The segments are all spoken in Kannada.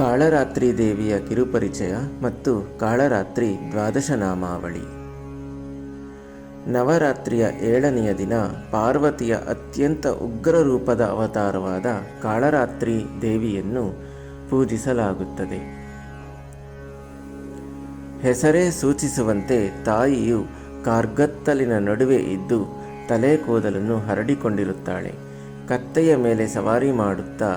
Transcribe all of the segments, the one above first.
ಕಾಳರಾತ್ರಿ ದೇವಿಯ ಕಿರುಪರಿಚಯ ಮತ್ತು ಕಾಳರಾತ್ರಿ ದ್ವಾದಶ ನಾಮಾವಳಿ ನವರಾತ್ರಿಯ ಏಳನೆಯ ದಿನ ಪಾರ್ವತಿಯ ಅತ್ಯಂತ ಉಗ್ರ ರೂಪದ ಅವತಾರವಾದ ಕಾಳರಾತ್ರಿ ದೇವಿಯನ್ನು ಪೂಜಿಸಲಾಗುತ್ತದೆ. ಹೆಸರೇ ಸೂಚಿಸುವಂತೆ ತಾಯಿಯು ಕಾರ್ಗತ್ತಲಿನ ನಡುವೆ ಇದ್ದು ತಲೆ ಕೂದಲನ್ನು ಹರಡಿಕೊಂಡಿರುತ್ತಾಳೆ. ಕತ್ತೆಯ ಮೇಲೆ ಸವಾರಿ ಮಾಡುತ್ತಾ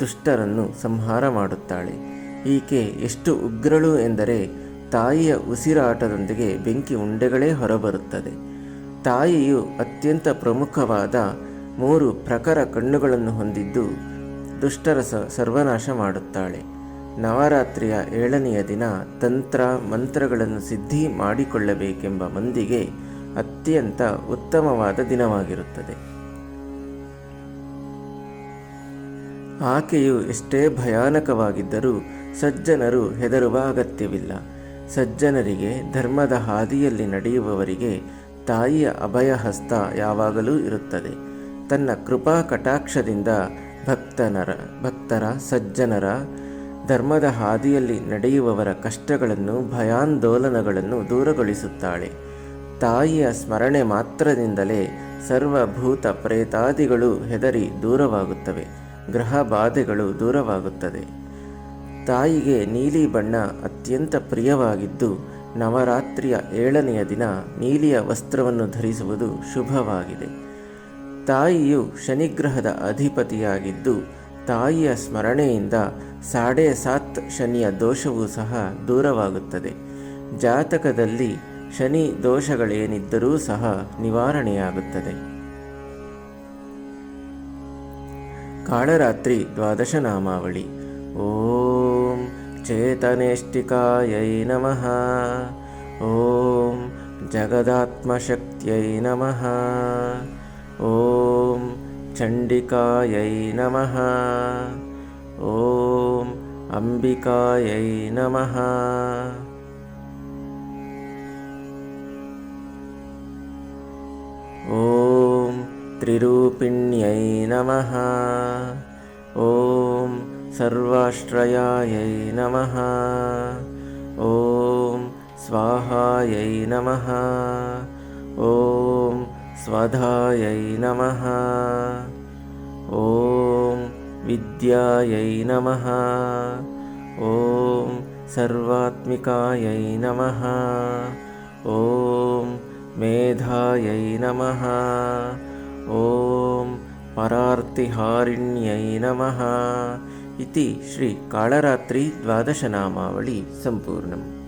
ದುಷ್ಟರನ್ನು ಸಂಹಾರ ಮಾಡುತ್ತಾಳೆ. ಈಕೆ ಎಷ್ಟು ಉಗ್ರಳು ಎಂದರೆ ತಾಯಿಯ ಉಸಿರಾಟದೊಂದಿಗೆ ಬೆಂಕಿ ಉಂಡೆಗಳೇ ಹೊರಬರುತ್ತದೆ. ತಾಯಿಯು ಅತ್ಯಂತ ಪ್ರಮುಖವಾದ ಮೂರು ಪ್ರಖರ ಕಣ್ಣುಗಳನ್ನು ಹೊಂದಿದ್ದು ದುಷ್ಟರ ಸರ್ವನಾಶ ಮಾಡುತ್ತಾಳೆ. ನವರಾತ್ರಿಯ ಏಳನೆಯ ದಿನ ತಂತ್ರ ಮಂತ್ರಗಳನ್ನು ಸಿದ್ಧಿ ಮಾಡಿಕೊಳ್ಳಬೇಕೆಂಬ ಮಂದಿಗೆ ಅತ್ಯಂತ ಉತ್ತಮವಾದ ದಿನವಾಗಿರುತ್ತದೆ. ಆಕೆಯು ಎಷ್ಟೇ ಭಯಾನಕವಾಗಿದ್ದರೂ ಸಜ್ಜನರು ಹೆದರುವ ಅಗತ್ಯವಿಲ್ಲ. ಸಜ್ಜನರಿಗೆ ಧರ್ಮದ ಹಾದಿಯಲ್ಲಿ ನಡೆಯುವವರಿಗೆ ತಾಯಿಯ ಅಭಯ ಹಸ್ತ ಯಾವಾಗಲೂ ಇರುತ್ತದೆ. ತನ್ನ ಕೃಪಾ ಕಟಾಕ್ಷದಿಂದ ಭಕ್ತನರ, ಭಕ್ತರ, ಸಜ್ಜನರ ಧರ್ಮದ ಹಾದಿಯಲ್ಲಿ ನಡೆಯುವವರ ಕಷ್ಟಗಳನ್ನು, ಭಯಾಂದೋಲನಗಳನ್ನು ದೂರಗೊಳಿಸುತ್ತಾಳೆ. ತಾಯಿಯ ಸ್ಮರಣೆ ಮಾತ್ರದಿಂದಲೇ ಸರ್ವಭೂತ ಪ್ರೇತಾದಿಗಳು ಹೆದರಿ ದೂರವಾಗುತ್ತವೆ. ಗ್ರಹ ಬಾಧೆಗಳು ದೂರವಾಗುತ್ತದೆ. ತಾಯಿಗೆ ನೀಲಿ ಬಣ್ಣ ಅತ್ಯಂತ ಪ್ರಿಯವಾಗಿದ್ದು, ನವರಾತ್ರಿಯ ಏಳನೆಯ ದಿನ ನೀಲಿಯ ವಸ್ತ್ರವನ್ನು ಧರಿಸುವುದು ಶುಭವಾಗಿದೆ. ತಾಯಿಯು ಶನಿಗ್ರಹದ ಅಧಿಪತಿಯಾಗಿದ್ದು, ತಾಯಿಯ ಸ್ಮರಣೆಯಿಂದ ಸಾಡೆ ಸಾತ್ ಶನಿಯ ದೋಷವೂ ಸಹ ದೂರವಾಗುತ್ತದೆ. ಜಾತಕದಲ್ಲಿ ಶನಿ ದೋಷಗಳೇನಿದ್ದರೂ ಸಹ ನಿವಾರಣೆಯಾಗುತ್ತದೆ. काळरात्रि द्वादशनामावळि ॐ चेतनेष्टिकायै नमः। ॐ जगदात्मशक्त्यै नमः। ॐ चण्डिकायै नमः। ॐ अम्बिकायै नमः। ॐ त्रिरूपिण्यै नमः। ॐ सर्वाश्रयायै नमः। ॐ स्वाहायै नमः। ॐ स्वधायै नमः। ॐ विद्यायै नमः। ॐ सर्वात्मिकायै नमः। ॐ मेधायै नमः ॐ परार्तिहारिण्यै नमः इति श्रीकाळरात्रि द्वादशनामावळि सम्पूर्णम्